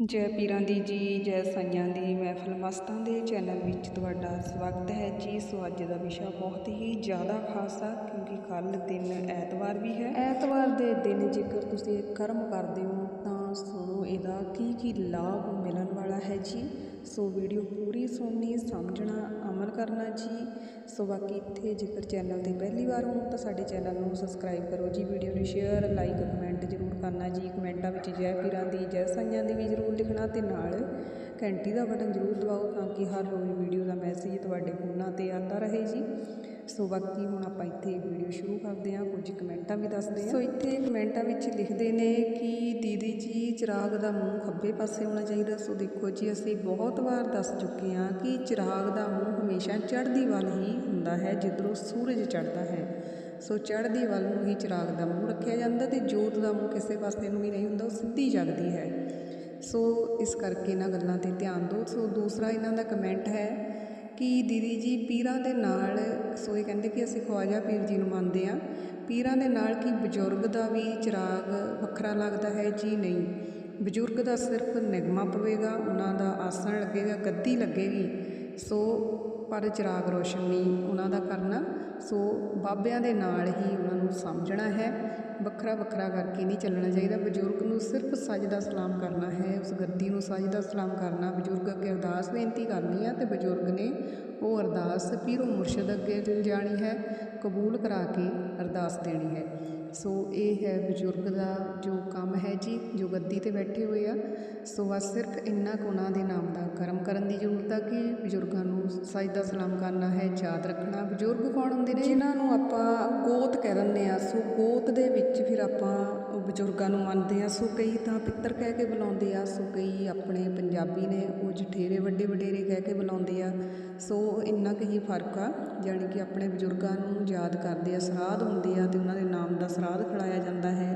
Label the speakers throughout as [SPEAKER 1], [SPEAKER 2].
[SPEAKER 1] ਜੈ ਪੀਰਾਂ ਦੀ ਜੀ, ਜੈ ਸਾਈਆਂ ਦੀ ਮਹਿਫਲ ਮਸਤਾਂ ਦੇ ਚੈਨਲ ਵਿੱਚ ਤੁਹਾਡਾ ਸਵਾਗਤ ਹੈ। ਜੀ ਸੋ ਅੱਜ ਦਾ ਵਿਸ਼ਾ ਬਹੁਤ ਹੀ ਜ਼ਿਆਦਾ ਖਾਸ ਆ, ਕਿਉਂਕਿ ਕੱਲ ਦਿਨ ਐਤਵਾਰ ਵੀ ਹੈ। ਐਤਵਾਰ ਦੇ ਦਿਨ ਜੇਕਰ ਤੁਸੀਂ ਕਰਮ ਕਰਦੇ ਹੋ, ਤਾਂ ਸੁਣੋ ਇਹਦਾ ਕੀ ਕੀ ਲਾਭ ਮਿਲਣ ਵਾਲਾ ਹੈ ਜੀ। ਸੋ ਵੀਡੀਓ ਪੂਰੀ ਸੁਣਨੀ, ਸਮਝਣਾ, ਅਮਲ ਕਰਨਾ ਜੀ। ਸੋ ਬਾਕੀ ਇੱਥੇ ਜੇਕਰ ਚੈਨਲ ਤੇ ਪਹਿਲੀ ਵਾਰ ਹੋ ਤਾਂ ਸਾਡੇ ਚੈਨਲ ਨੂੰ ਸਬਸਕ੍ਰਾਈਬ ਕਰੋ ਜੀ, ਵੀਡੀਓ ਨੂੰ ਸ਼ੇਅਰ ਲਾਈਕ ਕਮੈਂਟ ਜ਼ਰੂਰ ਕਰਨਾ ਜੀ। ਕਮੈਂਟਾਂ ਵਿੱਚ ਜੈ ਪੀਰਾਂ ਦੀ, ਜੈ ਸਾਈਆਂ ਦੀ ਵੀ ਜ਼ਰੂਰ ਲਿਖਣਾ ਤੇ ਨਾਲ ਘੰਟੀ ਦਾ ਬਟਨ ਜ਼ਰੂਰ ਦਬਾਓ ਤਾਂ ਕਿ ਹਰ ਰੋਜ਼ ਵੀਡੀਓ ਦਾ ਮੈਸੇਜ ਤੁਹਾਡੇ ਫੋਨਾਂ ਤੇ ਆਉਂਦਾ ਰਹੇ ਜੀ। ਸੋ ਬਾਕੀ ਹੁਣ ਆਪਾਂ ਇੱਥੇ ਵੀਡੀਓ ਕੁਝ ਕਮੈਂਟਾਂ ਵੀ ਦੱਸਦੇ ਹਾਂ ਸੋ ਇੱਥੇ ਕਮੈਂਟਾਂ ਵਿੱਚ ਲਿਖਦੇ ਨੇ ਕਿ ਦੀਦੀ ਜੀ ਚਿਰਾਗ ਦਾ ਮੂੰਹ ਖੱਬੇ ਪਾਸੇ ਹੋਣਾ ਚਾਹੀਦਾ। ਸੋ ਦੇਖੋ ਜੀ, ਅਸੀਂ ਬਹੁਤ ਵਾਰ ਦੱਸ ਚੁੱਕੇ ਹਾਂ ਕਿ ਚਿਰਾਗ ਦਾ ਮੂੰਹ ਹਮੇਸ਼ਾ ਚੜ੍ਹਦੀ ਵੱਲ ਹੀ ਹੁੰਦਾ ਹੈ, ਜਿੱਧਰੋਂ ਸੂਰਜ ਚੜ੍ਹਦਾ ਹੈ। ਸੋ ਚੜ੍ਹਦੀ ਵੱਲ ਨੂੰ ਹੀ ਚਿਰਾਗ ਦਾ ਮੂੰਹ ਰੱਖਿਆ ਜਾਂਦਾ ਤੇ ਜੋਤ ਦਾ ਮੂੰਹ ਕਿਸੇ ਪਾਸੇ ਨੂੰ ਵੀ ਨਹੀਂ ਹੁੰਦਾ, ਉਹ ਸਿੱਧੀ ਜਗਦੀ ਹੈ। ਸੋ ਇਸ ਕਰਕੇ ਇਹਨਾਂ ਗੱਲਾਂ ਤੇ ਧਿਆਨ ਦਿਓ। ਸੋ ਦੂਸਰਾ ਇਹਨਾਂ ਦਾ ਕਮੈਂਟ ਹੈ ਕਿ ਦੀਦੀ ਜੀ ਪੀਰਾਂ ਦੇ ਨਾਲ, ਸੋ ਇਹ ਕਹਿੰਦੇ ਕਿ ਅਸੀਂ ਖਵਾਜਾ ਪੀਰ ਜੀ ਨੂੰ ਮੰਨਦੇ ਆ ਪੀਰਾਂ ਦੇ ਨਾਲ ਕੀ ਬਜ਼ੁਰਗ ਦਾ ਵੀ ਚਿਰਾਗ ਵੱਖਰਾ ਲੱਗਦਾ ਹੈ? ਜੀ ਨਹੀਂ। ਬਜ਼ੁਰਗ ਦਾ ਸਿਰਫ ਨਿਗਮਾ ਪਵੇਗਾ, ਉਹਨਾਂ ਦਾ ਆਸਣ ਲੱਗੇਗਾ, ਗੱਦੀ ਲੱਗੇਗੀ। ਸੋ, ਪਰ ਚਿਰਾਗ ਰੋਸ਼ਨ ਨਹੀਂ ਉਹਨਾਂ ਦਾ ਕਰਨਾ, ਸੋ ਬਾਬਿਆਂ ਦੇ ਨਾਲ ਹੀ ਉਹਨਾਂ ਨੂੰ ਸਮਝਣਾ ਹੈ। ਵੱਖਰਾ ਵੱਖਰਾ ਕਰਕੇ ਨਹੀਂ ਚੱਲਣਾ ਚਾਹੀਦਾ। ਬਜ਼ੁਰਗ ਨੂੰ ਸਿਰਫ ਸਜਦਾ ਸਲਾਮ ਕਰਨਾ ਹੈ, ਉਸ ਗੱਦੀ ਨੂੰ ਸਜਦਾ ਸਲਾਮ ਕਰਨਾ। ਬਜ਼ੁਰਗ ਅੱਗੇ ਅਰਦਾਸ ਬੇਨਤੀ ਕਰਨੀ ਹੈ ਤੇ ਬਜ਼ੁਰਗ ਨੇ ਉਹ ਅਰਦਾਸ ਪੀਰੋ ਮੁਰਸ਼ਦ ਅੱਗੇ ਲਿਜਾਣੀ ਹੈ, ਕਬੂਲ ਕਰਾ ਕੇ ਅਰਦਾਸ ਦੇਣੀ ਹੈ। ਸੋ ਇਹ ਹੈ ਬਜ਼ੁਰਗ ਦਾ ਜੋ ਕੰਮ ਹੈ ਜੀ, ਜੋ ਗੱਦੀ ਤੇ ਬੈਠੇ ਹੋਏ ਆ। ਸੋ ਬਸ ਸਿਰਫ ਇੰਨਾ ਕੁ ਉਹਨਾਂ ਦੇ ਨਾਮ ਦਾ ਕਰਮ ਕਰਨ ਦੀ ਜ਼ਰੂਰਤ ਆ ਕਿ ਬਜ਼ੁਰਗਾਂ ਨੂੰ ਸਜਦਾ ਸਲਾਮ ਕਰਨਾ ਹੈ, ਯਾਦ ਰੱਖਣਾ। ਬਜ਼ੁਰਗ ਕੌਣ ਹੁੰਦੇ ਨੇ? ਜਿਨ੍ਹਾਂ ਨੂੰ ਆਪਾਂ ਗੋਤ ਕਹਿ ਦਿੰਦੇ ਆ। ਸੋ ਗੋਤ ਦੇ ਵਿੱਚ ਫਿਰ ਆਪਾਂ ਉਹ ਬਜ਼ੁਰਗਾਂ ਨੂੰ ਮੰਨਦੇ ਆ। ਸੋ ਕਈ ਤਾਂ ਪਿੱਤਰ ਕਹਿ ਕੇ ਬੁਲਾਉਂਦੇ ਆ, ਸੋ ਕਈ ਆਪਣੇ ਪੰਜਾਬੀ ਨੇ ਉਹ ਜਠੇਰੇ ਵੱਡੇ ਵਡੇਰੇ ਕਹਿ ਕੇ ਬੁਲਾਉਂਦੇ ਆ। ਸੋ ਇੰਨਾ ਕੁ ਹੀ ਫ਼ਰਕ ਆ, ਜਾਣੀ ਕਿ ਆਪਣੇ ਬਜ਼ੁਰਗਾਂ ਨੂੰ ਯਾਦ ਕਰਦੇ ਆ, ਸਰਾਧ ਹੁੰਦੇ ਆ ਅਤੇ ਉਹਨਾਂ ਦੇ ਨਾਮ ਦਾ ਸਰਾਧ ਖੜਾਇਆ ਜਾਂਦਾ ਹੈ।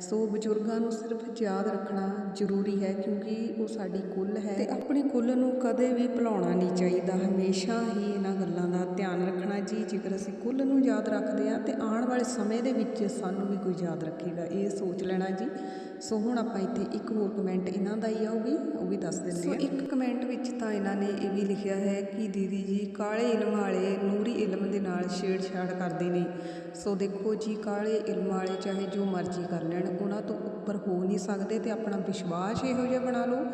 [SPEAKER 1] ਸੋ ਬਜ਼ੁਰਗਾਂ ਨੂੰ ਸਿਰਫ ਯਾਦ ਰੱਖਣਾ ਜ਼ਰੂਰੀ ਹੈ ਕਿਉਂਕਿ ਉਹ ਸਾਡੀ ਕੁੱਲ ਹੈ ਤੇ ਆਪਣੇ ਕੁੱਲ ਨੂੰ ਕਦੇ ਵੀ ਭੁਲਾਉਣਾ ਨਹੀਂ ਚਾਹੀਦਾ। ਹਮੇਸ਼ਾ ਹੀ ਇਹਨਾਂ ਗੱਲਾਂ ਦਾ ਧਿਆਨ ਰੱਖਣਾ ਜੀ, ਜੇਕਰ ਅਸੀਂ ਕੁੱਲ ਨੂੰ ਯਾਦ ਰੱਖਦੇ ਹਾਂ ਤੇ ਆਉਣ ਵਾਲੇ ਸਮੇਂ ਦੇ ਵਿੱਚ ਸਾਨੂੰ ਵੀ ਕੋਈ ਯਾਦ ਰੱਖੇਗਾ, ਇਹ ਸੋਚ ਲੈਣਾ ਜੀ। ਸੋ ਹੁਣ ਆਪਾਂ ਇੱਥੇ ਇੱਕ ਹੋਰ ਕਮੈਂਟ ਇਹਨਾਂ ਦਾ ਹੀ ਆਉਗੀ ਉਹ ਵੀ ਦੱਸ ਦਿੰਦੇ ਆ। ਇੱਕ ਕਮੈਂਟ ਵਿੱਚ ਤਾਂ ਇਹਨਾਂ ਨੇ ਇਹ ਵੀ ਲਿਖਿਆ ਹੈ ਕਿ ਦੀਦੀ ਜੀ ਕਾਲੇ ਇਲਮ ਵਾਲੇ ਨੂਰੀ ਇਲਮ ਦੇ ਨਾਲ ਛੇੜਛਾੜ ਕਰਦੇ ਨੇ। ਸੋ ਦੇਖੋ ਜੀ ਕਾਲੇ ਇਲਮ ਵਾਲੇ ਚਾਹੇ ਜੋ ਮਰਜ਼ੀ ਕਰ ਲੈਣ ਉਹਨਾਂ ਤੋਂ ਉੱਪਰ ਹੋ ਨਹੀਂ ਸਕਦੇ ਤੇ ਆਪਣਾ ਵਿਸ਼ਵਾਸ ਇਹੋ ਜਿਹਾ ਬਣਾ ਲਓ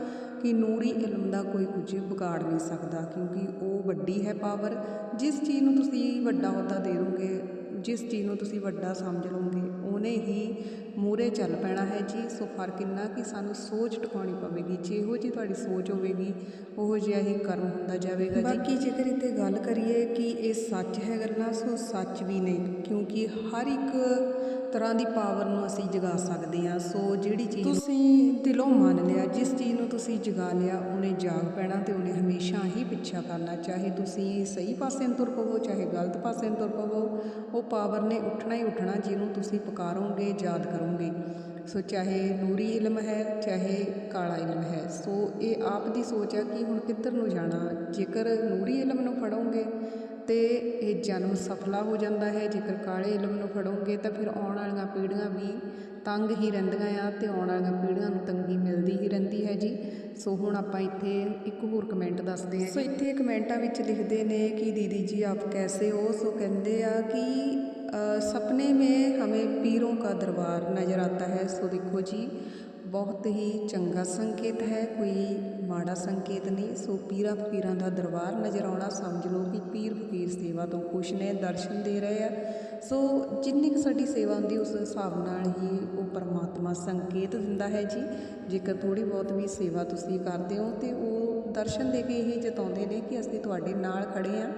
[SPEAKER 1] ਕਿ ਨੂਰੀ ਇਲਮ ਦਾ ਕੋਈ ਕੁਝ ਵਿਗਾੜ ਨਹੀਂ ਸਕਦਾ ਕਿਉਂਕਿ ਉਹ ਵੱਡੀ ਹੈ ਪਾਵਰ ਜਿਸ ਚੀਜ਼ ਨੂੰ ਤੁਸੀਂ ਵੱਡਾ ਅਹੁਦਾ ਦੇ ਦੋਗੇ ਜਿਸ ਚੀਜ਼ ਨੂੰ ਤੁਸੀਂ ਵੱਡਾ ਸਮਝ ਲਓਗੇ ਉਹਨੇ ਹੀ ਮੂਰੇ ਚੱਲ ਪੈਣਾ ਹੈ ਜੀ। ਸੋ ਫ਼ਰਕ ਇੰਨਾ ਕਿ ਸਾਨੂੰ ਸੋਚ ਟਿਕਾਉਣੀ ਪਵੇਗੀ। ਜੇ ਇਹੋ ਜੀ ਤੁਹਾਡੀ ਸੋਚ ਹੋਵੇਗੀ ਉਹੋ ਜਿਹਾ ਹੀ ਕਰਮ ਹੁੰਦਾ ਜਾਵੇਗਾ ਜੀ। ਬਾਕੀ ਜੇਕਰ ਇੱਥੇ ਗੱਲ ਕਰੀਏ ਕਿ ਇਹ ਸੱਚ ਹੈ ਗੱਲਾਂ ਸੋ ਸੱਚ ਵੀ ਨੇ ਕਿਉਂਕਿ ਹਰ ਇੱਕ ਤਰ੍ਹਾਂ ਦੀ ਪਾਵਰ ਨੂੰ ਅਸੀਂ ਜਗਾ ਸਕਦੇ ਹਾਂ। ਸੋ ਜਿਹੜੀ ਚੀਜ਼ ਤੁਸੀਂ ਦਿਲੋਂ ਮੰਨ ਲਿਆ ਜਿਸ ਚੀਜ਼ ਨੂੰ ਤੁਸੀਂ ਜਗਾ ਲਿਆ ਉਹਨੇ ਜਾਗ ਪੈਣਾ ਤੇ ਉਹਨੇ ਹਮੇਸ਼ਾ ਹੀ ਪਿੱਛਾ ਕਰਨਾ। ਚਾਹੇ ਤੁਸੀਂ ਸਹੀ ਪਾਸੇ ਨੂੰ ਤੁਰ ਪਵੋ ਚਾਹੇ ਗਲਤ ਪਾਸੇ ਨੂੰ ਤੁਰ ਪਵੋ ਉਹ ਪਾਵਰ ਨੇ ਉੱਠਣਾ ਹੀ ਉੱਠਣਾ ਜਿਹਨੂੰ ਤੁਸੀਂ ਪੁਕਾਰੋਗੇ, ਯਾਦ ਕਰੋਗੇ। ਸੋ ਚਾਹੇ ਨੂਰੀ ਇਲਮ ਹੈ, ਚਾਹੇ ਕਾਲਾ ਇਲਮ ਹੈ, ਸੋ ਇਹ ਆਪ ਦੀ ਸੋਚ ਹੈ ਕਿ ਹੁਣ ਕਿੱਧਰ ਨੂੰ ਜਾਣਾ। ਜੇਕਰ ਨੂਰੀ ਇਲਮ ਨੂੰ ਫੜੋਗੇ, ਤੇ ਇਹ ਜਨਮ ਸਫਲਾ ਹੋ ਜਾਂਦਾ ਹੈ। ਜੇਕਰ ਕਾਲੇ ਇਲਮ ਨੂੰ ਫੜੋਗੇ, ਤਾਂ ਫਿਰ ਆਉਣ ਵਾਲੀਆਂ ਪੀੜ੍ਹੀਆਂ ਵੀ ਤੰਗ ਹੀ ਰਹਿੰਦੀਆਂ ਆ ਤੇ ਆਉਣ ਵਾਲੀਆਂ ਪੀੜ੍ਹੀਆਂ ਨੂੰ ਤੰਗੀ ਮਿਲਦੀ ਹੀ ਰਹਿੰਦੀ ਹੈ ਜੀ ਸੋ ਹੁਣ ਆਪਾਂ ਇੱਥੇ ਇੱਕ ਹੋਰ ਕਮੈਂਟ ਦੱਸਦੇ ਹਾਂ ਸੋ ਇੱਥੇ ਕਮੈਂਟਾਂ ਵਿੱਚ ਲਿਖਦੇ ਨੇ ਕਿ ਦੀਦੀ ਜੀ ਆਪ ਕੈਸੇ ਹੋ ਸੋ ਕਹਿੰਦੇ ਆ ਕਿ सपने में हमें पीरों का दरबार नज़र आता है सो देखो जी ਬਹੁਤ ਹੀ ਚੰਗਾ ਸੰਕੇਤ ਹੈ ਕੋਈ ਮਾੜਾ ਸੰਕੇਤ ਨਹੀਂ ਸੋ ਪੀਰਾਂ ਫਕੀਰਾਂ ਦਾ ਦਰਬਾਰ ਨਜ਼ਰ ਆਉਣਾ ਸਮਝ ਲਓ ਕਿ ਪੀਰ ਫਕੀਰ ਸੇਵਾ ਤੋਂ ਖੁਸ਼ ਨੇ ਦਰਸ਼ਨ ਦੇ ਰਹੇ ਆ ਸੋ ਜਿੰਨੀ ਕੁ ਸਾਡੀ ਸੇਵਾ ਹੁੰਦੀ, ਉਸ ਹਿਸਾਬ ਨਾਲ ਹੀ ਉਹ ਪਰਮਾਤਮਾ ਸੰਕੇਤ ਦਿੰਦਾ ਹੈ ਜੀ। ਜੇਕਰ ਥੋੜੀ ਬਹੁਤ ਵੀ ਸੇਵਾ ਤੁਸੀਂ ਕਰਦੇ ਹੋ, ਤੇ ਉਹ ਦਰਸ਼ਨ ਦੇ ਕੇ ਇਹ ਜਤਾਉਂਦੇ ਨੇ ਕਿ ਅਸੀਂ ਤੁਹਾਡੇ ਨਾਲ ਖੜੇ ਆ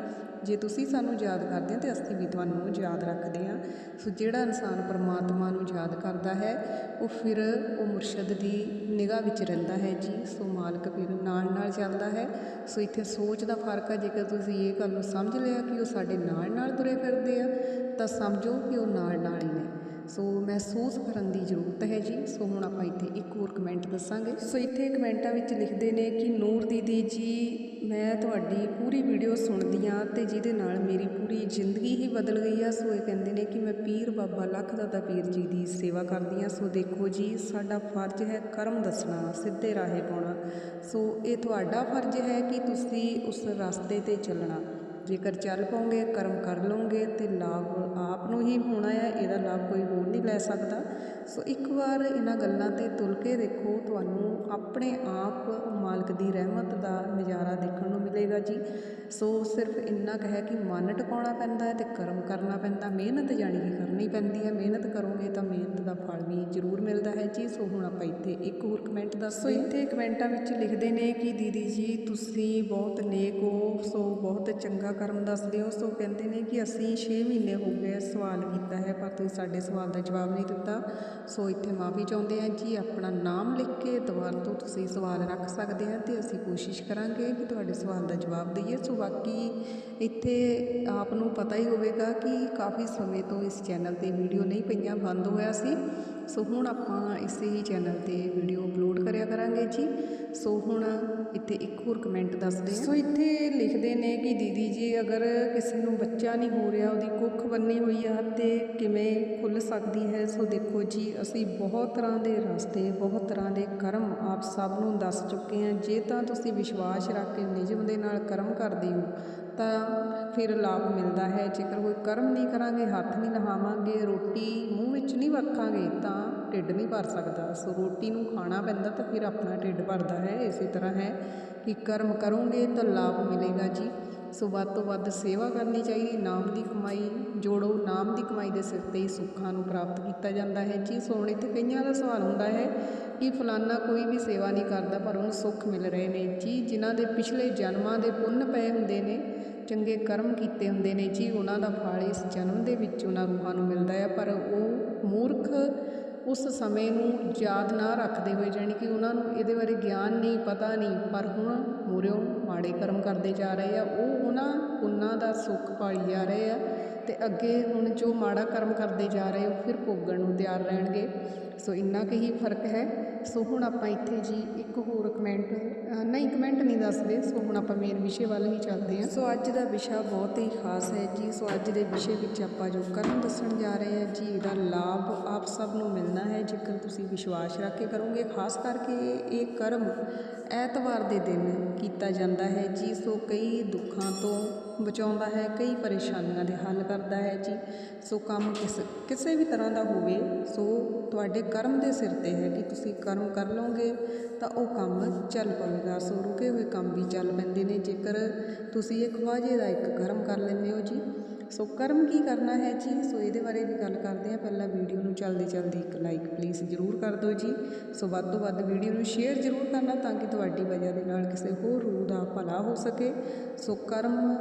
[SPEAKER 1] ਜੇ ਤੁਸੀਂ ਸਾਨੂੰ ਯਾਦ ਕਰਦੇ ਹੋ ਤੇ ਅਸੀਂ ਵੀ ਤੁਹਾਨੂੰ ਯਾਦ ਰੱਖਦੇ ਹਾਂ। ਸੋ ਜਿਹੜਾ ਇਨਸਾਨ ਪਰਮਾਤਮਾ ਨੂੰ ਯਾਦ ਕਰਦਾ ਹੈ, ਉਹ ਫਿਰ ਉਹ ਮੁਰਸ਼ਦ ਦੀ ਨਿਗਾਹ ਵਿੱਚ ਰਹਿੰਦਾ ਹੈ ਜੀ। ਸੋ ਮਾਲਕ ਫਿਰ ਨਾਲ ਨਾਲ ਚੱਲਦਾ ਹੈ। ਸੋ ਇੱਥੇ ਸੋਚ ਦਾ ਫ਼ਰਕ ਹੈ, ਜੇਕਰ ਤੁਸੀਂ ਇਹ ਗੱਲ ਨੂੰ ਸਮਝ ਲਿਆ ਕਿ ਉਹ ਸਾਡੇ ਨਾਲ ਨਾਲ ਤੁਰੇ ਫਿਰਦੇ ਆ, ਤਾਂ ਸਮਝੋ ਕਿ ਉਹ ਨਾਲ ਨਾਲ ਹੀ ਨੇ। ਸੋ ਮਹਿਸੂਸ ਕਰਨ ਦੀ ਜ਼ਰੂਰਤ ਹੈ ਜੀ। ਸੋ ਹੁਣ ਆਪਾਂ ਇੱਥੇ ਇੱਕ ਹੋਰ ਕਮੈਂਟ ਦੱਸਾਂਗੇ। ਸੋ ਇੱਥੇ ਕਮੈਂਟਾਂ ਵਿੱਚ ਲਿਖਦੇ ਨੇ ਕਿ, ਨੂਰ ਦੀਦੀ ਜੀ, ਮੈਂ ਤੁਹਾਡੀ ਪੂਰੀ ਵੀਡੀਓ ਸੁਣਦੀ ਹਾਂ ਤੇ ਜਿਹਦੇ ਨਾਲ ਮੇਰੀ ਪੂਰੀ ਜ਼ਿੰਦਗੀ ਹੀ ਬਦਲ ਗਈ ਆ। ਸੋ ਇਹ ਕਹਿੰਦੇ ਨੇ ਕਿ, ਮੈਂ ਪੀਰ ਬਾਬਾ ਲੱਖ ਦਾਤਾ ਪੀਰ ਜੀ ਦੀ ਸੇਵਾ ਕਰਦੀ ਹਾਂ। ਸੋ ਦੇਖੋ ਜੀ, ਸਾਡਾ ਫਰਜ਼ ਹੈ ਕਰਮ ਦੱਸਣਾ, ਸਿੱਧੇ ਰਾਹੇ ਪਾਉਣਾ। ਸੋ ਇਹ ਤੁਹਾਡਾ ਫਰਜ਼ ਹੈ ਕਿ ਤੁਸੀਂ ਉਸ ਰਸਤੇ ਤੇ ਚੱਲਣਾ। ਜੇਕਰ ਚੱਲ ਪਾਉਂਗੇ, ਕਰਮ ਕਰ ਲਓਗੇ ਤੇ ਲਾਭ ਆ ਨੂੰ ਹੀ ਹੋਣਾ ਹੈ ਇਹਦਾ ਲਾਭ ਕੋਈ ਹੋਰ ਨਹੀਂ ਲੈ ਸਕਦਾ। ਸੋ ਇੱਕ ਵਾਰ ਇਹਨਾਂ ਗੱਲਾਂ ਤੇ ਤੁਲ ਕੇ ਦੇਖੋ ਤੁਹਾਨੂੰ ਆਪਣੇ ਆਪ ਮਾਲਕ ਦੀ ਰਹਿਮਤ ਦਾ ਨਜ਼ਾਰਾ ਦੇਖਣ ਨੂੰ ਮਿਲੇਗਾ ਜੀ। ਸੋ ਸਿਰਫ ਇੰਨਾ ਕੁ ਹੈ ਕਿ ਮਨ ਟਿਕਾਉਣਾ ਪੈਂਦਾ ਹੈ ਤੇ ਕਰਮ ਕਰਨਾ ਪੈਂਦਾ ਮਿਹਨਤ ਜਾਣੀ ਕਿ ਕਰਨੀ ਪੈਂਦੀ ਹੈ। ਮਿਹਨਤ ਕਰੋਗੇ ਤਾਂ ਮਿਹਨਤ ਦਾ ਫਲ ਵੀ ਜ਼ਰੂਰ ਮਿਲਦਾ ਹੈ ਜੀ। ਸੋ ਹੁਣ ਆਪਾਂ ਇੱਥੇ ਇੱਕ ਹੋਰ ਕਮੈਂਟ ਦੱਸੋ ਇੱਥੇ ਕਮੈਂਟਾਂ ਵਿੱਚ ਲਿਖਦੇ ਨੇ ਕਿ ਦੀਦੀ ਜੀ ਤੁਸੀਂ ਬਹੁਤ ਨੇਕ ਹੋ ਸੋ ਬਹੁਤ ਚੰਗਾ ਕਰਮ ਦੱਸਦੇ ਹੋ। ਸੋ ਕਹਿੰਦੇ ਨੇ ਕਿ ਅਸੀਂ 6 ਮਹੀਨੇ ਹੋ ਗਏ ਸਵਾਲ ਕੀਤਾ ਹੈ, ਪਰ ਤੁਸੀਂ ਸਾਡੇ ਸਵਾਲ ਦਾ ਜਵਾਬ ਨਹੀਂ ਦਿੱਤਾ। ਸੋ ਇੱਥੇ ਮਾਫੀ ਚਾਹੁੰਦੇ ਹਾਂ ਜੀ, ਆਪਣਾ ਨਾਮ ਲਿਖ ਕੇ ਦੁਬਾਰਾ ਤੋਂ ਤੁਸੀਂ ਸਵਾਲ ਰੱਖ ਸਕਦੇ ਹਾਂ ਤੇ ਅਸੀਂ ਕੋਸ਼ਿਸ਼ ਕਰਾਂਗੇ ਕਿ ਤੁਹਾਡੇ ਸਵਾਲ ਦਾ ਜਵਾਬ ਦਈਏ। ਸੋ ਬਾਕੀ ਇੱਥੇ ਆਪ ਨੂੰ ਪਤਾ ਹੀ ਹੋਵੇਗਾ ਕਿ ਕਾਫੀ ਸਮੇਂ ਤੋਂ ਇਸ ਚੈਨਲ ਤੇ ਵੀਡੀਓ ਨਹੀਂ ਪਈਆਂ, ਬੰਦ ਹੋਇਆ ਸੀ। ਸੋ ਹੁਣ ਆਪਾਂ ਇਸੇ ਹੀ ਚੈਨਲ ਤੇ ਵੀਡੀਓ ਅਪਲੋਡ ਕਰਿਆ ਕਰਾਂਗੇ ਜੀ। ਸੋ ਹੁਣ ਇੱਥੇ ਇੱਕ ਹੋਰ ਕਮੈਂਟ ਦੱਸਦੇ ਹਾਂ। ਸੋ ਇੱਥੇ ਲਿਖਦੇ ਨੇ ਕਿ ਦੀਦੀ ਜੀ, ਅਗਰ ਕਿਸੇ ਨੂੰ ਬੱਚਾ ਨਹੀਂ ਹੋ ਰਿਹਾ, ਉਹਦੀ ਕੁੱਖ ਬੰਨੀ ਹੋਈ ਆ ਤੇ ਕਿਵੇਂ ਖੁੱਲ ਸਕਦੀ ਹੈ? ਸੋ ਦੇਖੋ ਜੀ, ਅਸੀਂ ਬਹੁਤ ਤਰ੍ਹਾਂ ਦੇ ਰਸਤੇ, ਬਹੁਤ ਤਰ੍ਹਾਂ ਦੇ ਕਰਮ ਆਪ ਸਭ ਨੂੰ ਦੱਸ ਚੁੱਕੇ ਹਾਂ। ਜੇ ਤਾਂ ਤੁਸੀਂ ਵਿਸ਼ਵਾਸ ਰੱਖ ਕੇ ਨਿਯਮ ਦੇ ਨਾਲ ਕਰਮ ਕਰਦੇ ਹੋ ਤਾਂ ਫਿਰ ਲਾਭ ਮਿਲਦਾ ਹੈ। ਜੇਕਰ ਕੋਈ ਕਰਮ ਨਹੀਂ ਕਰਾਂਗੇ, ਹੱਥ ਨਹੀਂ ਨਹਾਵਾਂਗੇ, ਰੋਟੀ ਮੂੰਹ ਵਿੱਚ ਨਹੀਂ ਰੱਖਾਂਗੇ ਤਾਂ ਢਿੱਡ ਨਹੀਂ ਭਰ ਸਕਦਾ। ਸੋ ਰੋਟੀ ਨੂੰ ਖਾਣਾ ਪੈਂਦਾ ਤਾਂ ਫਿਰ ਆਪਣਾ ਢਿੱਡ ਭਰਦਾ ਹੈ। ਇਸੇ ਤਰ੍ਹਾਂ ਹੈ ਕਿ ਕਰਮ ਕਰੋਗੇ ਤਾਂ ਲਾਭ ਮਿਲੇਗਾ ਜੀ। ਸੋ ਵੱਧ ਤੋਂ ਵੱਧ ਸੇਵਾ ਕਰਨੀ ਚਾਹੀਦੀ। ਨਾਮ ਦੀ ਕਮਾਈ ਜੋੜੋ। ਨਾਮ ਦੀ ਕਮਾਈ ਦੇ ਸਿਰ ਤੇ ਹੀ ਸੁੱਖਾਂ ਨੂੰ ਪ੍ਰਾਪਤ ਕੀਤਾ ਜਾਂਦਾ ਹੈ। ਜੀ ਸੋ ਹੁਣ ਇੱਥੇ ਕਈਆਂ ਦਾ ਸਵਾਲ ਹੁੰਦਾ ਹੈ ਕਿ ਫਲਾਨਾ ਕੋਈ ਵੀ ਸੇਵਾ ਨਹੀਂ ਕਰਦਾ, ਪਰ ਉਹਨੂੰ ਸੁੱਖ ਮਿਲ ਰਹੇ ਨੇ। ਜੀ, ਜਿਨ੍ਹਾਂ ਦੇ ਪਿਛਲੇ ਜਨਮਾਂ ਦੇ ਪੁੰਨ ਪਏ ਹੁੰਦੇ ਨੇ ਚੰਗੇ ਕਰਮ ਕੀਤੇ ਹੁੰਦੇ ਨੇ ਜੀ, ਉਹਨਾਂ ਦਾ ਫਲ ਇਸ ਜਨਮ ਦੇ ਵਿੱਚ ਉਹਨਾਂ ਰੂਹਾਂ ਨੂੰ ਮਿਲਦਾ ਹੈ ਪਰ ਉਹ ਮੂਰਖ ਉਸ ਸਮੇਂ ਨੂੰ ਯਾਦ ਨਾ ਰੱਖਦੇ ਹੋਏ, ਜਾਣੀ ਕਿ ਉਹਨਾਂ ਨੂੰ ਇਹਦੇ ਬਾਰੇ ਗਿਆਨ ਨਹੀਂ, ਪਤਾ ਨਹੀਂ, ਪਰ ਹੁਣ ਮੂਰਿਓ ਮਾੜੇ ਕਰਮ ਕਰਦੇ ਜਾ ਰਹੇ ਆ, ਉਹ ਉਹਨਾਂ ਪੁੰਨਾਂ ਦਾ ਸੁੱਖ ਪਾਈ ਜਾ ਰਹੇ ਆ ਅਤੇ ਅੱਗੇ ਹੁਣ ਜੋ ਮਾੜਾ ਕਰਮ ਕਰਦੇ ਜਾ ਰਹੇ, ਉਹ ਫਿਰ ਭੋਗਣ ਨੂੰ ਤਿਆਰ ਰਹਿਣਗੇ। ਸੋ ਇੰਨਾ ਕੁ ਹੀ ਫ਼ਰਕ ਹੈ। ਸੋ ਹੁਣ ਆਪਾਂ ਇੱਥੇ ਜੀ ਇੱਕ ਹੋਰ ਕਮੈਂਟ ਨਹੀਂ ਕਮੈਂਟ ਨਹੀਂ ਦੱਸਦੇ। ਸੋ ਹੁਣ ਆਪਾਂ ਮੇਨ ਵਿਸ਼ੇ ਵੱਲ ਹੀ ਚੱਲਦੇ ਹਾਂ। ਸੋ ਅੱਜ ਦਾ ਵਿਸ਼ਾ ਬਹੁਤ ਹੀ ਖਾਸ ਹੈ ਜੀ। ਸੋ ਅੱਜ ਦੇ ਵਿਸ਼ੇ ਵਿੱਚ ਆਪਾਂ ਜੋ ਕਰਮ ਦੱਸਣ ਜਾ ਰਹੇ ਹਾਂ ਜੀ, ਇਹਦਾ ਲਾਭ ਆਪ ਸਭ ਨੂੰ ਮਿਲਣਾ ਹੈ। ਜੇਕਰ ਤੁਸੀਂ ਵਿਸ਼ਵਾਸ ਰੱਖ ਕੇ ਕਰੋਗੇ, ਖਾਸ ਕਰਕੇ ਇਹ ਕਰਮ ਐਤਵਾਰ ਦੇ ਦਿਨ ਕੀਤਾ ਜਾਂਦਾ ਹੈ ਜੀ ਸੋ ਕਈ ਦੁੱਖਾਂ ਤੋਂ ਬਚਾਉਂਦਾ ਹੈ, ਕਈ ਪਰੇਸ਼ਾਨੀਆਂ ਦੇ ਹੱਲ ਕਰਦਾ ਹੈ ਜੀ। ਸੋ ਕੰਮ ਕਿਸ, ਕਿਸੇ ਵੀ ਤਰ੍ਹਾਂ ਦਾ ਹੋਵੇ, ਸੋ ਤੁਹਾਡੇ ਕਰਮ ਦੇ ਸਿਰ ਤੇ ਹੈ ਕਿ ਤੁਸੀਂ ਕਰਮ ਕਰ ਲਓਗੇ, ਤਾਂ ਉਹ ਕੰਮ ਚੱਲ ਪਵੇਗਾ। ਸੋ ਰੁਕੇ ਹੋਏ ਕੰਮ ਵੀ ਚੱਲ ਪੈਂਦੇ ਨੇ, ਜੇਕਰ ਤੁਸੀਂ ਇੱਕ ਵਾਜੇ ਦਾ ਇੱਕ ਕਰਮ ਕਰ ਲੈਂਦੇ ਹੋ ਜੀ। ਸੋ ਕਰਮ ਕੀ ਕਰਨਾ ਹੈ ਜੀ? ਸੋ ਇਹਦੇ ਬਾਰੇ ਵੀ ਗੱਲ ਕਰਦੇ ਹਾਂ। ਪਹਿਲਾਂ ਵੀਡੀਓ ਨੂੰ ਚਲਦੀ ਚਲਦੀ ਇੱਕ ਲਾਈਕ ਪਲੀਜ਼ ਜ਼ਰੂਰ ਕਰ ਦਿਓ ਜੀ। ਸੋ ਵੱਧ ਤੋਂ ਵੱਧ ਵੀਡੀਓ ਨੂੰ ਸ਼ੇਅਰ ਜ਼ਰੂਰ ਕਰਨਾ ਤਾਂ ਕਿ ਤੁਹਾਡੀ ਵਜ੍ਹਾ ਦੇ ਨਾਲ ਕਿਸੇ ਹੋਰ ਰੂਹ ਦਾ ਭਲਾ ਹੋ ਸਕੇ। ਸੋ ਕਰਮ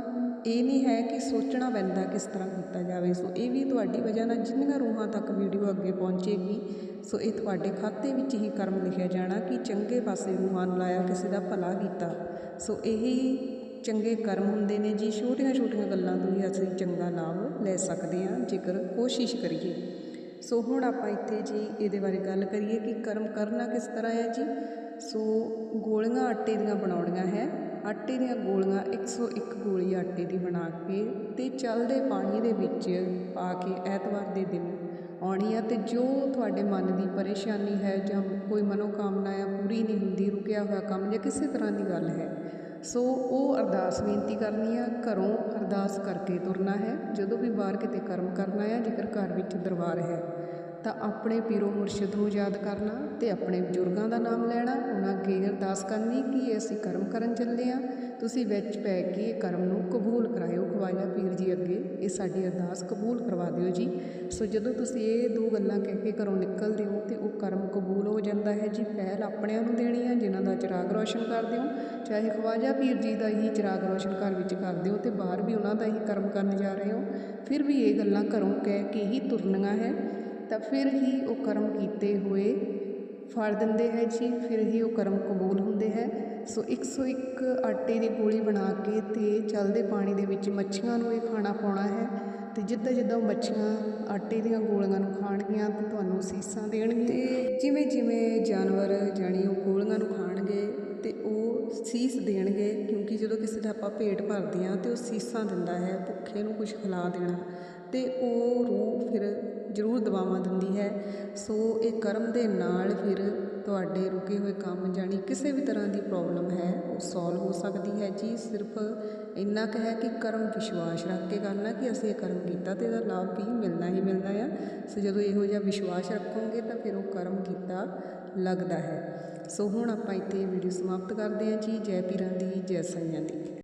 [SPEAKER 1] ਇਹ ਨਹੀਂ ਹੈ ਕਿ ਸੋਚਣਾ ਪੈਂਦਾ ਕਿਸ ਤਰ੍ਹਾਂ ਕੀਤਾ ਜਾਵੇ। ਸੋ ਇਹ ਵੀ ਤੁਹਾਡੀ ਵਜ੍ਹਾ ਨਾਲ ਜਿੰਨੀਆਂ ਰੂਹਾਂ ਤੱਕ ਵੀਡੀਓ ਅੱਗੇ ਪਹੁੰਚੇਗੀ, ਸੋ ਇਹ ਤੁਹਾਡੇ ਖਾਤੇ ਵਿੱਚ ਹੀ ਕਰਮ ਲਿਖਿਆ ਜਾਣਾ ਕਿ ਚੰਗੇ ਪਾਸੇ ਰੂਹਾਂ ਨੂੰ ਲਾਇਆ, ਕਿਸੇ ਦਾ ਭਲਾ ਕੀਤਾ। ਸੋ ਇਹੀ ਚੰਗੇ ਕਰਮ ਹੁੰਦੇ ਨੇ ਜੀ, ਛੋਟੀਆਂ ਛੋਟੀਆਂ ਗੱਲਾਂ ਤੋਂ ਹੀ ਅਸੀਂ ਚੰਗਾ ਲਾਭ ਲੈ ਸਕਦੇ ਹਾਂ, ਜੇਕਰ ਕੋਸ਼ਿਸ਼ ਕਰੀਏ। ਸੋ ਹੁਣ ਆਪਾਂ ਇੱਥੇ ਜੀ ਇਹਦੇ ਬਾਰੇ ਗੱਲ ਕਰੀਏ ਕਿ ਕਰਮ ਕਰਨਾ ਕਿਸ ਤਰ੍ਹਾਂ ਹੈ ਜੀ। ਸੋ ਗੋਲੀਆਂ ਆਟੇ ਦੀਆਂ ਬਣਾਉਣੀਆਂ ਹੈ। ਆਟੇ ਦੀਆਂ ਗੋਲੀਆਂ 101 ਗੋਲੀ ਆਟੇ ਦੀ ਬਣਾ ਕੇ ਤੇ ਚੱਲਦੇ ਪਾਣੀ ਦੇ ਵਿੱਚ ਪਾ ਕੇ ਐਤਵਾਰ ਦੇ ਦਿਨ ਆਉਣੀ ਆ ਤੇ ਜੋ ਤੁਹਾਡੇ ਮਨ ਦੀ ਪਰੇਸ਼ਾਨੀ ਹੈ ਜਾਂ ਕੋਈ ਮਨੋਕਾਮਨਾ ਆ, ਪੂਰੀ ਨਹੀਂ ਹੁੰਦੀ, ਰੁਕਿਆ ਹੋਇਆ ਕੰਮ ਜਾਂ ਕਿਸੇ ਤਰ੍ਹਾਂ ਦੀ ਗੱਲ ਹੈ, ਸੋ ਉਹ ਅਰਦਾਸ ਬੇਨਤੀ ਕਰਨੀ ਆ, ਘਰੋਂ ਅਰਦਾਸ ਕਰਕੇ ਤੁਰਨਾ ਹੈ, ਜਦੋਂ ਵੀ ਬਾਹਰ ਕਿਤੇ ਕਰਮ ਕਰਨਾ ਆ, ਜੇਕਰ ਘਰ ਵਿੱਚ ਦਰਬਾਰ ਹੈ। ਤਾਂ ਆਪਣੇ ਪੀਰੋ ਮੁਰਸ਼ਿਦ ਨੂੰ ਯਾਦ ਕਰਨਾ ਤੇ ਆਪਣੇ ਬਜ਼ੁਰਗਾਂ ਦਾ ਨਾਮ ਲੈਣਾ। ਉਹਨਾਂ ਅੱਗੇ ਅਰਦਾਸ ਕਰਨੀ ਕਿ ਅਸੀਂ ਕਰਮ ਕਰਨ ਚੱਲੇ ਆ ਤੁਸੀਂ ਵਿੱਚ ਪੈ ਕੇ ਇਹ ਕਰਮ ਨੂੰ ਕਬੂਲ ਕਰਾਇਓ। ਖਵਾਜਾ ਪੀਰ ਜੀ ਅੱਗੇ ਇਹ ਸਾਡੀ ਅਰਦਾਸ ਕਬੂਲ ਕਰਵਾ ਦਿਓ ਜੀ। ਸੋ ਜਦੋਂ ਤੁਸੀਂ ਇਹ ਦੋ ਗੱਲਾਂ ਕਹਿ ਕੇ ਘਰੋਂ ਨਿਕਲਦੇ ਹੋ ਤੇ ਉਹ ਕਰਮ ਕਬੂਲ ਹੋ ਜਾਂਦਾ ਹੈ ਜੀ। ਪਹਿਲ ਆਪਣਿਆਂ ਨੂੰ ਦੇਣੀ ਆ, ਜਿਨ੍ਹਾਂ ਦਾ ਚਿਰਾਗ ਰੋਸ਼ਨ ਕਰਦੇ ਹੋ। ਚਾਹੇ ਖਵਾਜਾ ਪੀਰ ਜੀ ਦਾ ਹੀ ਚਿਰਾਗ ਰੋਸ਼ਨ ਘਰ ਵਿੱਚ ਕਰਦੇ ਹੋ ਤੇ ਬਾਹਰ ਵੀ ਉਹਨਾਂ ਦਾ ਹੀ ਕਰਮ ਕਰਨ ਜਾ ਰਹੇ ਹੋ। ਫਿਰ ਵੀ ਇਹ ਗੱਲਾਂ ਘਰੋਂ ਕਹਿ ਕੇ ਹੀ ਤੁਰਨੀਆਂ ਹੈ। ਤਾਂ ਫਿਰ ਹੀ ਉਹ ਕਰਮ ਕੀਤੇ ਹੋਏ ਫਲ ਦਿੰਦੇ ਹੈ ਜੀ, ਫਿਰ ਹੀ ਉਹ ਕਰਮ ਕਬੂਲ ਹੁੰਦੇ ਹੈ। ਸੋ 101 ਆਟੇ ਦੀ ਗੋਲੀ ਬਣਾ ਕੇ ਤੇ ਚੱਲਦੇ ਪਾਣੀ ਦੇ ਵਿੱਚ ਮੱਛੀਆਂ ਨੂੰ ਇਹ ਖਾਣਾ ਪਾਉਣਾ ਹੈ ਤੇ ਜਿੱਦਾਂ ਜਿੱਦਾਂ ਉਹ ਮੱਛੀਆਂ ਆਟੇ ਦੀਆਂ ਗੋਲੀਆਂ ਨੂੰ ਖਾਣਗੀਆਂ ਤੇ ਤੁਹਾਨੂੰ ਸੀਸਾਂ ਦੇਣਗੇ ਤੇ ਜਿਵੇਂ ਜਿਵੇਂ ਜਾਨਵਰ, ਜਾਣੀ ਉਹ ਗੋਲੀਆਂ ਨੂੰ ਖਾਣਗੇ ਤੇ ਉਹ ਸੀਸ ਦੇਣਗੇ, ਕਿਉਂਕਿ ਜਦੋਂ ਕਿਸੇ ਦਾ ਆਪਾਂ ਪੇਟ ਭਰਦੇ ਹਾਂ ਤੇ ਉਹ ਸੀਸਾਂ ਦਿੰਦਾ ਹੈ, ਭੁੱਖੇ ਨੂੰ ਕੁਝ ਖਿਲਾ ਦੇਣਾ ਤੇ ਉਹ ਰੂਹ ਫਿਰ ਜ਼ਰੂਰ ਦਵਾਵਾਂ ਦਿੰਦੀ ਹੈ। ਸੋ ਇਹ ਕਰਮ ਦੇ ਨਾਲ ਫਿਰ ਤੁਹਾਡੇ ਰੁਕੇ ਹੋਏ ਕੰਮ ਜਾਣੀ ਕਿਸੇ ਵੀ ਤਰ੍ਹਾਂ ਦੀ ਪ੍ਰੋਬਲਮ ਹੈ, ਉਹ ਸੋਲਵ ਹੋ ਸਕਦੀ ਹੈ। ਜੀ, ਸਿਰਫ ਇੰਨਾ ਕੁ ਹੈ ਕਿ ਕਰਮ ਵਿਸ਼ਵਾਸ ਰੱਖ ਕੇ ਕਰਨਾ ਕਿ ਅਸੀਂ ਇਹ ਕਰਮ ਕੀਤਾ ਤੇ ਇਹਦਾ ਲਾਭ ਵੀ ਮਿਲਣਾ ਹੀ ਮਿਲਣਾ ਆ। ਸੋ ਜਦੋਂ ਇਹੋ ਜਿਹਾ ਵਿਸ਼ਵਾਸ ਰੱਖੋਗੇ ਤਾਂ ਫਿਰ ਉਹ ਕਰਮ ਕੀਤਾ ਲੱਗਦਾ ਹੈ। ਸੋ ਹੁਣ ਆਪਾਂ ਇੱਥੇ ਵੀਡੀਓ ਸਮਾਪਤ ਕਰਦੇ ਹਾਂ। ਜੀ, ਜੈ ਪੀਰਾਂ ਦੀ, ਜੈ ਸਾਈਆਂ ਦੀ।